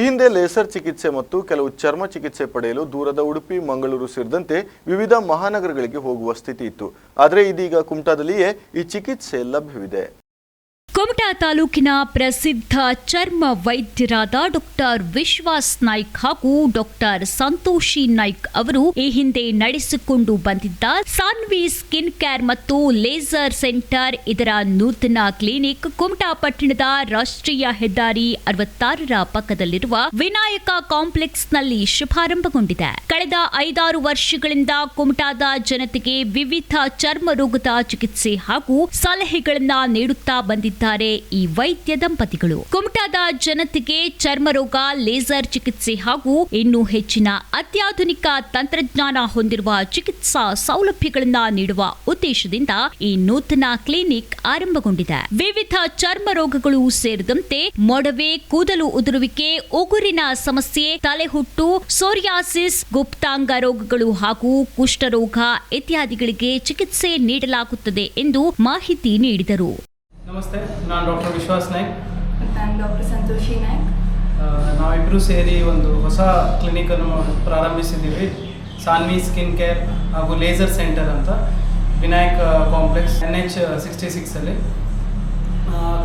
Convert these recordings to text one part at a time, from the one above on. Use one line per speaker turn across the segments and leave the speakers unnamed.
ಈ ಹಿಂದೆ ಲೇಸರ್ ಚಿಕಿತ್ಸೆ ಮತ್ತು ಕೆಲವು ಚರ್ಮ ಚಿಕಿತ್ಸೆ ಪಡೆಯಲು ದೂರದ ಉಡುಪಿ, ಮಂಗಳೂರು ಸೇರಿದಂತೆ ವಿವಿಧ ಮಹಾನಗರಗಳಿಗೆ ಹೋಗುವ ಸ್ಥಿತಿ ಇತ್ತು. ಆದರೆ ಇದೀಗ ಕುಮಟಾದಲ್ಲಿಯೇ ಈ ಚಿಕಿತ್ಸೆ ಲಭ್ಯವಿದೆ.
ಕುಮಟಾ ತಾಲೂಕಿನ ಪ್ರಸಿದ್ಧ ಚರ್ಮ ವೈದ್ಯರಾದ ಡಾಕ್ಟರ್ ವಿಶ್ವಾಸ್ ನಾಯ್ಕ್ ಹಾಗೂ ಡಾಕ್ಟರ್ ಸಂತೋಷಿ ನಾಯ್ಕ್ ಅವರು ಈ ಹಿಂದೆ ನಡೆಸಿಕೊಂಡು ಬಂದಿದ್ದ ಸಾನ್ವಿ ಸ್ಕಿನ್ ಕೇರ್ ಮತ್ತು ಲೇಸರ್ ಸೆಂಟರ್, ಇದರ ನೂತನ ಕ್ಲಿನಿಕ್ ಕುಮಟಾ ಪಟ್ಟಣದ ರಾಷ್ಟ್ರೀಯ ಹೆದ್ದಾರಿ ಅರವತ್ತಾರರ ಪಕ್ಕದಲ್ಲಿರುವ ವಿನಾಯಕ ಕಾಂಪ್ಲೆಕ್ಸ್ನಲ್ಲಿ ಶುಭಾರಂಭಗೊಂಡಿದೆ. ಕಳೆದ ಐದಾರು ವರ್ಷಗಳಿಂದ ಕುಮಟಾದ ಜನತೆಗೆ ವಿವಿಧ ಚರ್ಮ ರೋಗದ ಚಿಕಿತ್ಸೆ ಹಾಗೂ ಸಲಹೆಗಳನ್ನ ನೀಡುತ್ತಾ ಬಂದಿದ್ದಾರೆ. ಈ ವೈದ್ಯ ದಂಪತಿಗಳು. ಕುಮಟಾದ ಜನತೆಗೆ ಚರ್ಮರೋಗ, ಲೇಸರ್ ಚಿಕಿತ್ಸೆ ಹಾಗೂ ಇನ್ನೂ ಹೆಚ್ಚಿನ ಅತ್ಯಾಧುನಿಕ ತಂತ್ರಜ್ಞಾನ ಹೊಂದಿರುವ ಚಿಕಿತ್ಸಾ ಸೌಲಭ್ಯಗಳನ್ನು ನೀಡುವ ಉದ್ದೇಶದಿಂದ ಈ ನೂತನ ಕ್ಲಿನಿಕ್ ಆರಂಭಗೊಂಡಿದೆ. ವಿವಿಧ ಚರ್ಮ ರೋಗಗಳು ಸೇರಿದಂತೆ ಮೊಡವೆ, ಕೂದಲು ಉದುರುವಿಕೆ, ಉಗುರಿನ ಸಮಸ್ಯೆ, ತಲೆಹುಟ್ಟು, ಸೋರಿಯಾಸಿಸ್, ಗುಪ್ತಾಂಗ ರೋಗಗಳು ಹಾಗೂ ಕುಷ್ಠರೋಗ ಇತ್ಯಾದಿಗಳಿಗೆ ಚಿಕಿತ್ಸೆ ನೀಡಲಾಗುತ್ತದೆ ಎಂದು ಮಾಹಿತಿ ನೀಡಿದರು.
ನಮಸ್ತೆ ನಾನು ಡಾಕ್ಟರ್ ವಿಶ್ವಾಸ್ ನಾಯ್ಕ್.
ನಾನು ಡಾಕ್ಟರ್ ಸಂತೋಷಿ ನಾಯ್ಕ್.
ನಾವಿಬ್ಬರು ಸೇರಿ ಒಂದು ಹೊಸ ಕ್ಲಿನಿಕನ್ನು ಪ್ರಾರಂಭಿಸಿದ್ದೀವಿ. ಸಾನ್ವಿ ಸ್ಕಿನ್ ಕೇರ್ ಹಾಗೂ ಲೇಸರ್ ಸೆಂಟರ್ ಅಂತ. Vinayak complex N H sixty ಸಿಕ್ಸಲ್ಲಿ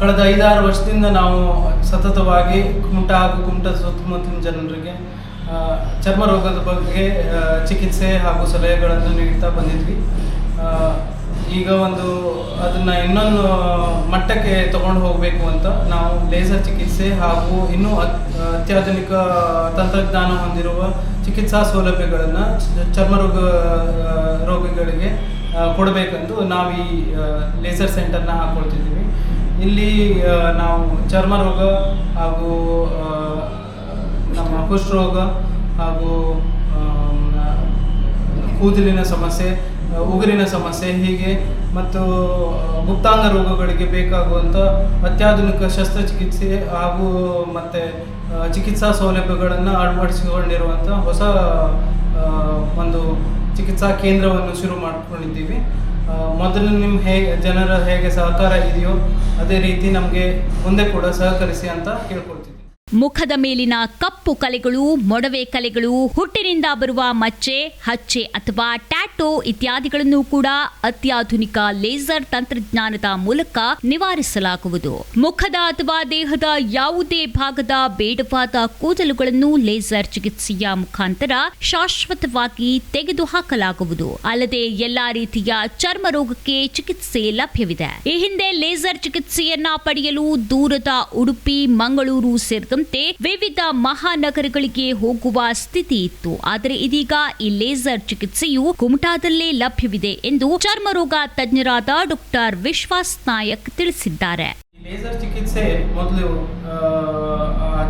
ಕಳೆದ ಐದಾರು ವರ್ಷದಿಂದ ನಾವು ಸತತವಾಗಿ ಕುಮಟ ಹಾಗೂ ಕುಮಟ ಸುತ್ತಮುತ್ತಲಿನ ಜನರಿಗೆ ಚರ್ಮ ರೋಗದ ಬಗ್ಗೆ ಚಿಕಿತ್ಸೆ ಹಾಗೂ ಸಲಹೆಗಳನ್ನು ನೀಡ್ತಾ ಬಂದಿದ್ವಿ. ಈಗ ಒಂದು ಅದನ್ನು ಇನ್ನೊಂದು ಮಟ್ಟಕ್ಕೆ ತಗೊಂಡು ಹೋಗಬೇಕು ಅಂತ ನಾವು ಲೇಸರ್ ಚಿಕಿತ್ಸೆ ಹಾಗೂ ಇನ್ನೂ ಅತ್- ಅತ್ಯಾಧುನಿಕ ತಂತ್ರಜ್ಞಾನ ಹೊಂದಿರುವ ಚಿಕಿತ್ಸಾ ಸೌಲಭ್ಯಗಳನ್ನು ಚರ್ಮ ರೋಗ ಆ, ರೋಗಿಗಳಿಗೆ ಕೊಡಬೇಕೆಂದು ನಾವು ಈ ಲೇಸರ್ ಸೆಂಟರ್ನ ಹಾಕ್ಕೊಳ್ತಿದ್ದೀವಿ ಇಲ್ಲಿ ನಾವು ಚರ್ಮ ರೋಗ ಹಾಗೂ ನಮ್ಮ ಕುಷ್ಠರೋಗ ಹಾಗೂ ಕೂದಲಿನ ಸಮಸ್ಯೆ ಉಗುರಿನ ಸಮಸ್ಯೆ ಹೀಗೆ ಮತ್ತು ಗುಪ್ತಾಂಗ ರೋಗಗಳಿಗೆ ಬೇಕಾಗುವಂಥ ಅತ್ಯಾಧುನಿಕ ಶಸ್ತ್ರಚಿಕಿತ್ಸೆ ಹಾಗೂ ಮತ್ತು ಚಿಕಿತ್ಸಾ ಸೌಲಭ್ಯಗಳನ್ನು ಅಳವಡಿಸಿಕೊಂಡಿರುವಂಥ ಹೊಸ ಒಂದು ಚಿಕಿತ್ಸಾ ಕೇಂದ್ರವನ್ನು ಶುರು ಮಾಡ್ಕೊಂಡಿದ್ದೀವಿ. ಮೊದಲು ನಿಮ್ಮ ಹೇಗೆ ಜನರ ಹೇಗೆ ಸಹಕಾರ ಇದೆಯೋ ಅದೇ ರೀತಿ ನಮಗೆ ಮುಂದೆ ಕೂಡ ಸಹಕರಿಸಿ ಅಂತ ಕೇಳ್ಕೊಳ್ತಿದ್ದೀನಿ
ಮುಖದ ಮೇಲಿನ ಕಪ್ಪು ಕಲೆಗಳು, ಮೊಡವೆ ಕಲೆಗಳು, ಹುಟ್ಟಿನಿಂದ ಬರುವ ಮಚ್ಚೆ, ಹಚ್ಚೆ ಅಥವಾ ಟ್ಯಾಟೋ ಇತ್ಯಾದಿಗಳನ್ನು ಕೂಡ ಅತ್ಯಾಧುನಿಕ ಲೇಸರ್ ತಂತ್ರಜ್ಞಾನದ ಮೂಲಕ ನಿವಾರಿಸಲಾಗುವುದು. ಮುಖದ ಅಥವಾ ದೇಹದ ಯಾವುದೇ ಭಾಗದ ಬೇಡವಾದ ಕೂದಲುಗಳನ್ನು ಲೇಸರ್ ಚಿಕಿತ್ಸೆಯ ಮುಖಾಂತರ ಶಾಶ್ವತವಾಗಿ ತೆಗೆದುಹಾಕಲಾಗುವುದು. ಅಲ್ಲದೆ ಎಲ್ಲಾ ರೀತಿಯ ಚರ್ಮ ರೋಗಕ್ಕೆ ಚಿಕಿತ್ಸೆ ಲಭ್ಯವಿದೆ. ಈ ಹಿಂದೆ ಲೇಸರ್ ಚಿಕಿತ್ಸೆಯನ್ನ ಪಡೆಯಲು ದೂರದ ಉಡುಪಿ, ಮಂಗಳೂರು ಸೇರಿದಂತೆ ವಿವಿಧ ಮಹಾನಗರಗಳಿಗೆ ಹೋಗುವ ಸ್ಥಿತಿ ಇತ್ತು. ಆದರೆ ಇದೀಗ ಈ ಲೇಸರ್ ಚಿಕಿತ್ಸೆಯು ಕುಮಟಾದಲ್ಲೇ ಲಭ್ಯವಿದೆ ಎಂದು ಚರ್ಮರೋಗ ತಜ್ಞರಾದ ಡಾಕ್ಟರ್ ವಿಶ್ವಾಸ್ ನಾಯಕ್ ತಿಳಿಸಿದ್ದಾರೆ.
ಲೇಸರ್ ಚಿಕಿತ್ಸೆ ಮೊದಲು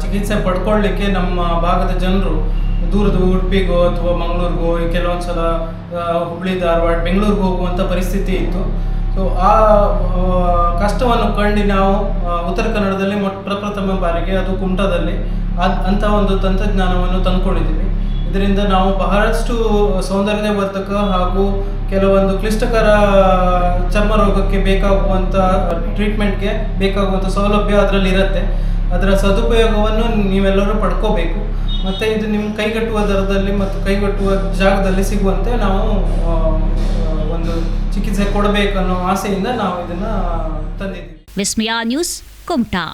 ಚಿಕಿತ್ಸೆ ಪಡ್ಕೊಳ್ಳಿಕ್ಕೆ ನಮ್ಮ ಭಾಗದ ಜನರು ದೂರದ ಉಡುಪಿಗೋ ಅಥವಾ ಮಂಗಳೂರಿಗೋ ಕೆಲವೊಂದು ಸಲ ಹುಬ್ಳಿ, ಧಾರವಾಡ, ಬೆಂಗಳೂರಿಗೆ ಹೋಗುವಂಥ ಪರಿಸ್ಥಿತಿ ಇತ್ತು. ಸೊ ಆ ಕಷ್ಟವನ್ನು ಕಂಡು ನಾವು ಉತ್ತರ ಕನ್ನಡದಲ್ಲಿ ಮೊಟ್ಟ ಪ್ರಪ್ರಥಮ ಬಾರಿಗೆ, ಅದು ಕುಮಟಾದಲ್ಲಿ ಅಂಥ ಒಂದು ತಂತ್ರಜ್ಞಾನವನ್ನು ತಂದುಕೊಂಡಿದ್ದೀವಿ. ಇದರಿಂದ ನಾವು ಬಹಳಷ್ಟು ಸೌಂದರ್ಯವರ್ಧಕ ಹಾಗೂ ಕೆಲವೊಂದು ಕ್ಲಿಷ್ಟಕರ, ಚರ್ಮ ರೋಗಕ್ಕೆ ಬೇಕಾಗುವಂಥ, ಟ್ರೀಟ್ಮೆಂಟ್ಗೆ ಬೇಕಾಗುವಂಥ ಸೌಲಭ್ಯ ಅದರಲ್ಲಿ ಇರುತ್ತೆ. ಅದರ ಸದುಪಯೋಗವನ್ನು ನೀವೆಲ್ಲರೂ ಪಡ್ಕೋಬೇಕು. ಮತ್ತು ಇದು ನಿಮ್ಮ ಕೈಗಟ್ಟುವ ದರದಲ್ಲಿ ಮತ್ತು ಕೈಗಟ್ಟುವ ಜಾಗದಲ್ಲಿ ಸಿಗುವಂತೆ ನಾವು ಚಿಕಿತ್ಸೆ ಕೊಡಬೇಕನ್ನೋ ಆಸೆಯಿಂದ ನಾವು ಇದನ್ನ ತಂದಿದ್ದೀವಿ.
ವಿಸ್ಮಯ ನ್ಯೂಸ್ ಕುಮಟಾ.